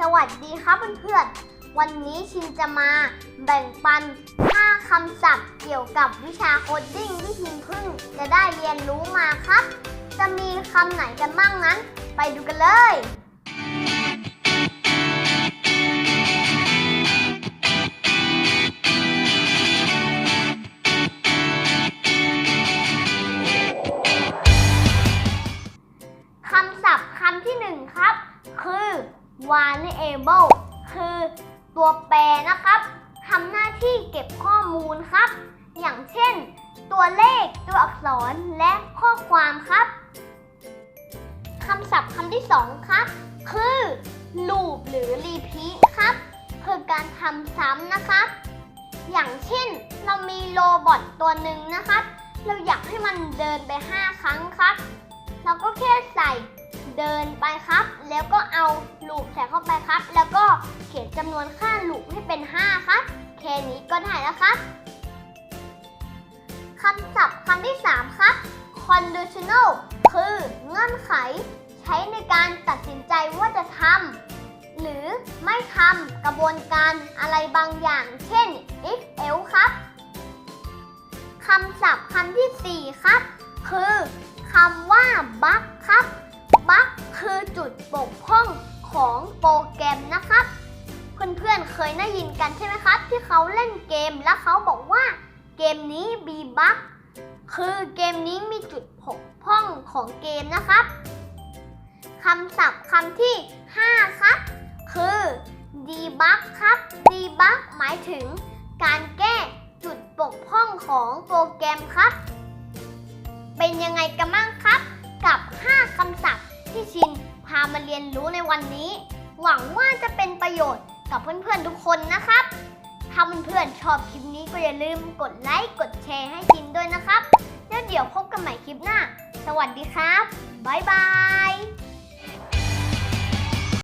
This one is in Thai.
สวัสดีครับเพื่อนๆ วันนี้ชินจะมาแบ่งปัน 5 คำศัพท์เกี่ยวกับวิชาโคดดิ้งที่ชินเพิ่งจะได้เรียนรู้มาครับ จะมีคำไหนกันบ้างนั้น ไปดูกันเลย คำศัพท์คำที่หนึ่งครับ คือ variable คือตัวแปรนะครับทำหน้าที่เก็บข้อมูลครับ อย่างเช่น ตัวเลขตัวอักษรและข้อความครับคำศัพท์คำที่สองครับ คือ loop หรือ repeat ครับ คือการทำซ้ำนะครับ อย่างเช่น เรามีโรบอทตัวหนึ่งนะครับ เราอยากให้มันเดินไป 5 ครั้งครับ เราก็แค่ใส่เดินไปครับ แล้วก็เอา ลูปใส่เข้าไปครับ แล้วก็เขียนจำนวนค่าลูปให้เป็น 5 ครับ แค่นี้ก็ได้แล้วครับคำศัพท์คำที่ 3 ครับ conditional คือเงื่อนไข ใช้ในการตัดสินใจว่าจะทำหรือไม่ทำกระบวนการอะไรบางอย่าง เช่น if else ครับคำศัพท์คำทีสี่4 ครับ คือคำว่า bug ครับ bug คือจุดบก ของโปรแกรมนะครับ เพื่อนๆเคยได้ยินกันใช่ไหมครับ ที่เขาเล่นเกมแล้วเขาบอกว่าเกมนี้มีบั๊กคือเกมนี้มีจุดบกพร่องของเกมนะครับคำศัพท์คำที่ 5 ครับ คือ debug ครับ debug หมายถึงการแก้จุดบกพร่องของโปรแกรมครับ เป็นยังไงกันบ้างครับ กับ 5คำศัพท์ที่ชิน พามาเรียนรู้ในวันนี้ หวังว่าจะเป็นประโยชน์กับเพื่อนๆทุกคนนะครับ ถ้าเพื่อนๆชอบคลิปนี้ก็อย่าลืมกดไลค์กดแชร์ให้กินด้วยนะครับ แล้วเดี๋ยวพบกันใหม่คลิปหน้า สวัสดีครับ บ๊ายบาย